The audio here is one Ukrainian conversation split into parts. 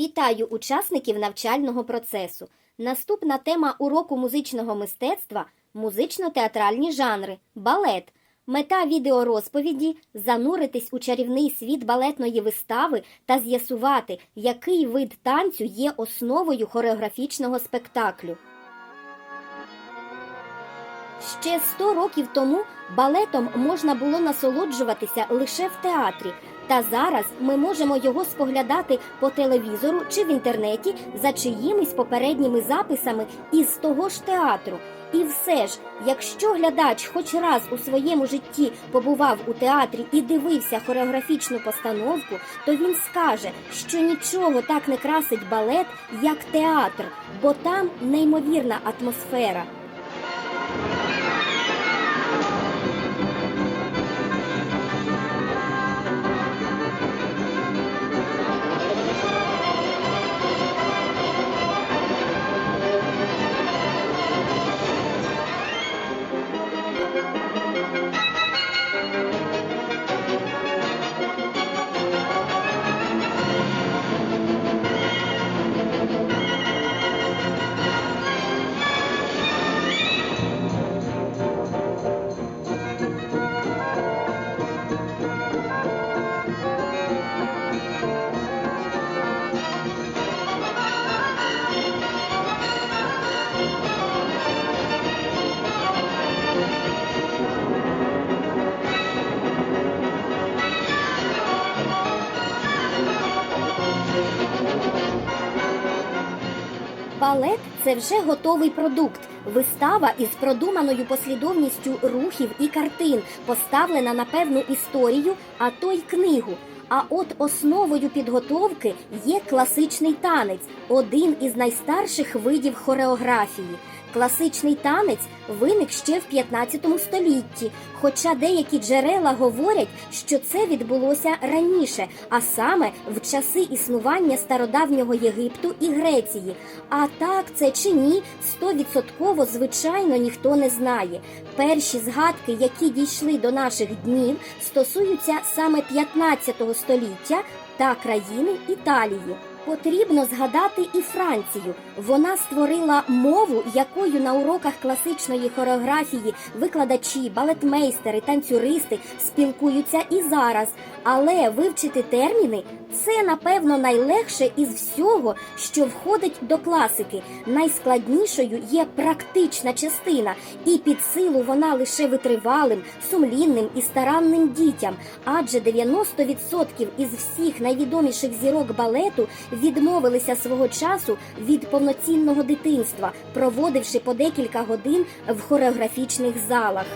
Вітаю учасників навчального процесу. Наступна тема уроку музичного мистецтва музично-театральні жанри, балет. Мета відеорозповіді зануритись у чарівний світ балетної вистави та з'ясувати, який вид танцю є основою хореографічного спектаклю. Ще 100 років тому балетом можна було насолоджуватися лише в театрі. Та зараз ми можемо його споглядати по телевізору чи в інтернеті за чиїмись попередніми записами із того ж театру. І все ж, якщо глядач хоч раз у своєму житті побував у театрі і дивився хореографічну постановку, то він скаже, що нічого так не красить балет, як театр, бо там неймовірна атмосфера. Це вже готовий продукт. Вистава із продуманою послідовністю рухів і картин, поставлена на певну історію, а то й книгу. А от основою підготовки є класичний танець, один із найстарших видів хореографії. Класичний танець виник ще в 15 столітті, хоча деякі джерела говорять, що це відбулося раніше, а саме в часи існування стародавнього Єгипту і Греції. А так це чи ні, стовідсотково звичайно ніхто не знає. Перші згадки, які дійшли до наших днів, стосуються саме 15 століття та країни Італії. Потрібно згадати і Францію. Вона створила мову, якою на уроках класичної хореографії викладачі, балетмейстери, танцюристи спілкуються і зараз. Але вивчити терміни це напевно найлегше із всього, що входить до класики. Найскладнішою є практична частина, і під силу вона лише витривалим, сумлінним і старанним дітям. Адже 90% із всіх найвідоміших зірок балету відмовилися свого часу від повноцінного дитинства, проводивши по декілька годин в хореографічних залах.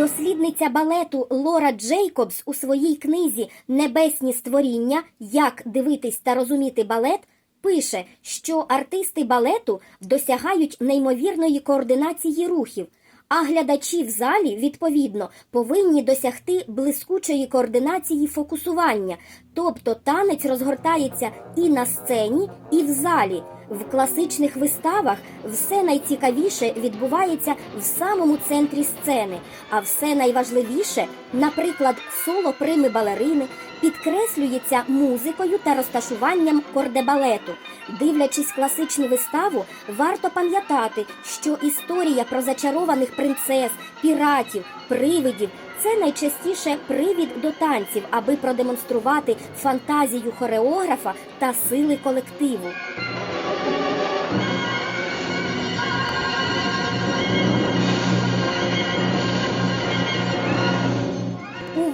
Дослідниця балету Лора Джейкобс у своїй книзі Небесні створіння Як дивитись та розуміти балет пише, що артисти балету досягають неймовірної координації рухів. А глядачі в залі, відповідно, повинні досягти блискучої координації фокусування, тобто танець розгортається і на сцені, і в залі. В класичних виставах все найцікавіше відбувається в самому центрі сцени, а все найважливіше, наприклад, соло прими балерини, підкреслюється музикою та розташуванням кордебалету. Дивлячись класичну виставу, варто пам'ятати, що історія про зачарованих принцес, піратів, привидів це найчастіше привід до танців, аби продемонструвати фантазію хореографа та сили колективу.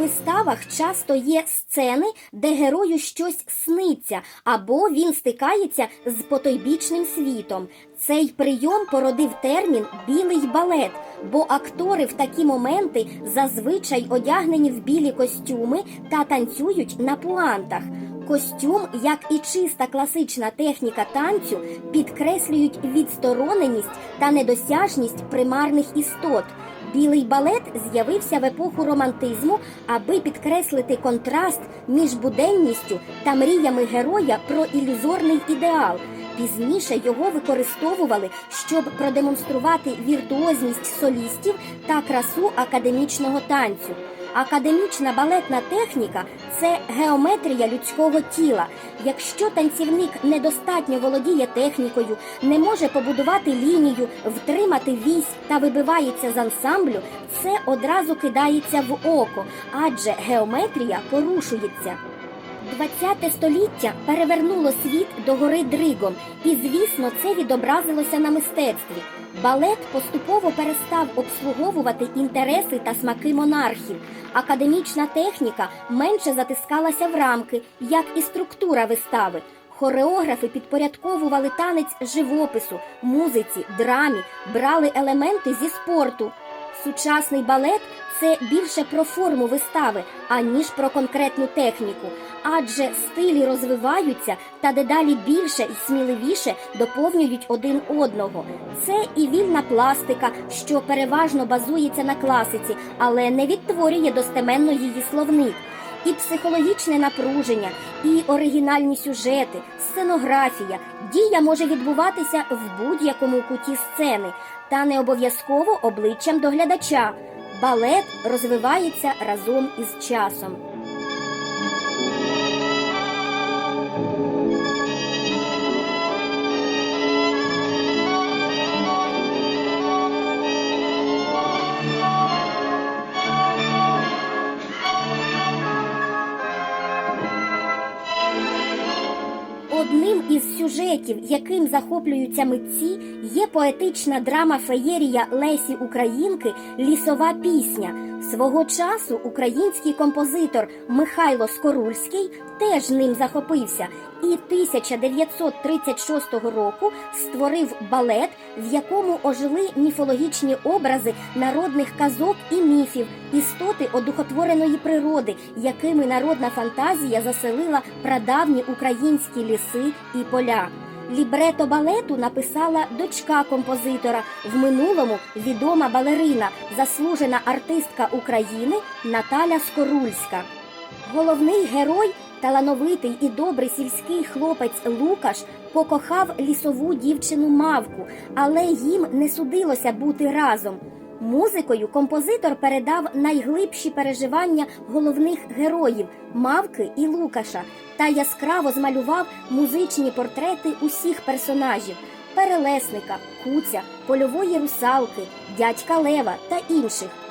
Виставах часто є сцени, де герою щось сниться, або він стикається з потойбічним світом. Цей прийом породив термін білий балет. бо актори в такі моменти зазвичай одягнені в білі костюми та танцюють на пуантах. Костюм, як і чиста класична техніка танцю, підкреслюють відстороненість та недосяжність примарних істот. Білий балет з'явився в епоху романтизму, аби підкреслити контраст між буденністю та мріями героя про ілюзорний ідеал. Пізніше його використовували, щоб продемонструвати віртуозність солістів та красу академічного танцю. Академічна балетна техніка це геометрія людського тіла. Якщо танцівник недостатньо володіє технікою, не може побудувати лінію, втримати вісь та вибивається з ансамблю, це одразу кидається в око, адже геометрія порушується. ХХ століття перевернуло світ до гори Дригом, і звісно, це відобразилося на мистецтві. Балет поступово перестав обслуговувати інтереси та смаки монархів. Академічна техніка менше затискалася в рамки, як і структура вистави. Хореографи підпорядковували танець живопису, музиці, драмі, брали елементи зі спорту. Сучасний балет це більше про форму вистави, аніж про конкретну техніку, адже стилі розвиваються та дедалі більше і сміливіше доповнюють один одного. Це і вільна пластика, що переважно базується на класиці, але не відтворює достеменно її словник. І психологічне напруження, і оригінальні сюжети, сценографія. Дія може відбуватися в будь-якому куті сцени, та не обов'язково обличчям до глядача. Балет розвивається разом із часом. Одним із сюжетів, яким захоплюються митці, є поетична драма феєрія Лесі Українки Лісова пісня. Свого часу український композитор Михайло Скорульський теж ним захопився і 1936 року створив балет, в якому ожили міфологічні образи народних казок і міфів, істоти одухотвореної природи, якими народна фантазія заселила прадавні українські ліси і поля. Лібрето балету написала дочка композитора, в минулому відома балерина, заслужена артистка України Наталя Скорульська. Головний герой, талановитий і добрий сільський хлопець Лукаш, покохав лісову дівчину мавку, але їм не судилося бути разом. Музикою композитор передав найглибші переживання головних героїв Мавки і Лукаша та яскраво змалював музичні портрети усіх персонажів перелесника, куця, польової русалки, дядька Лева та інших.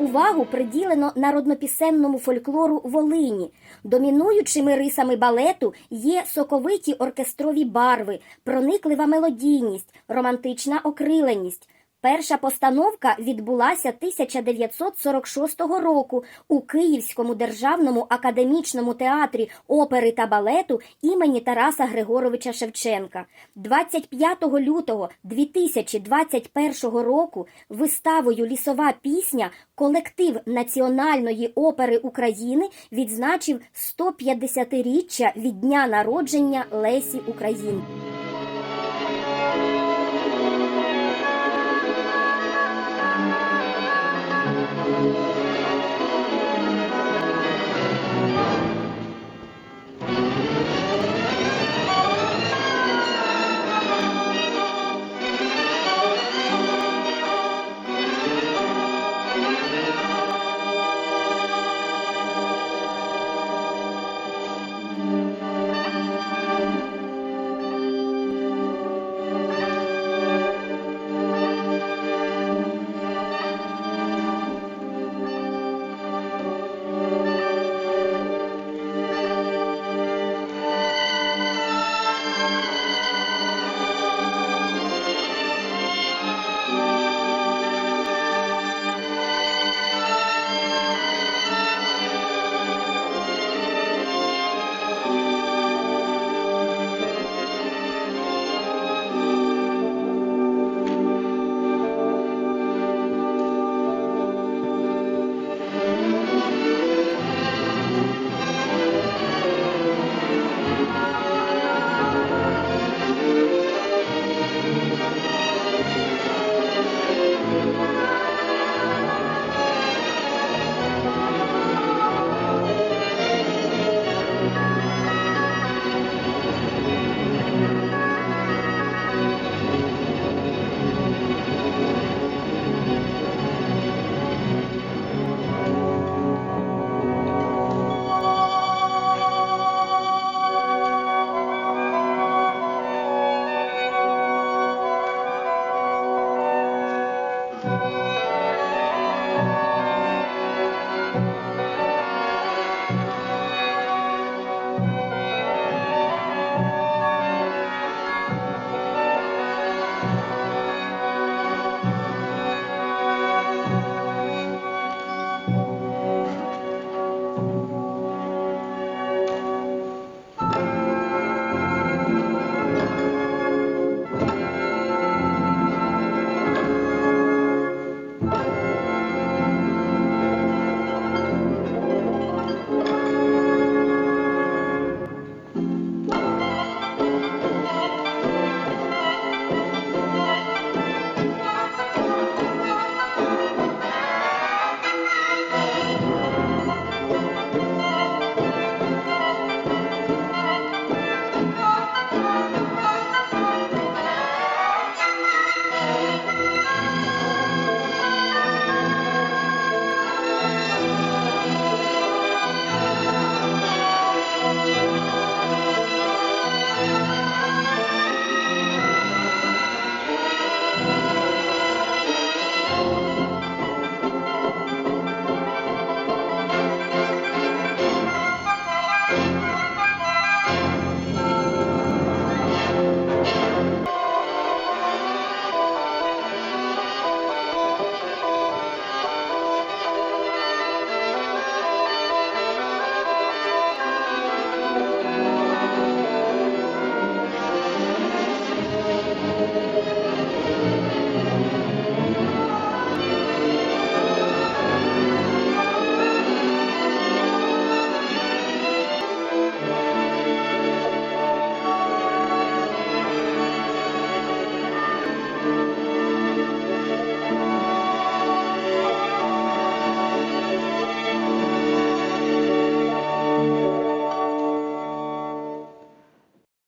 Увагу приділено народнопісенному фольклору Волині. Домінуючими рисами балету є соковиті оркестрові барви, прониклива мелодійність, романтична окриленість. Перша постановка відбулася 1946 року у Київському державному академічному театрі опери та балету імені Тараса Григоровича Шевченка. 25 лютого 2021 року виставою Лісова пісня колектив Національної опери України відзначив 150-річчя від дня народження Лесі Українки.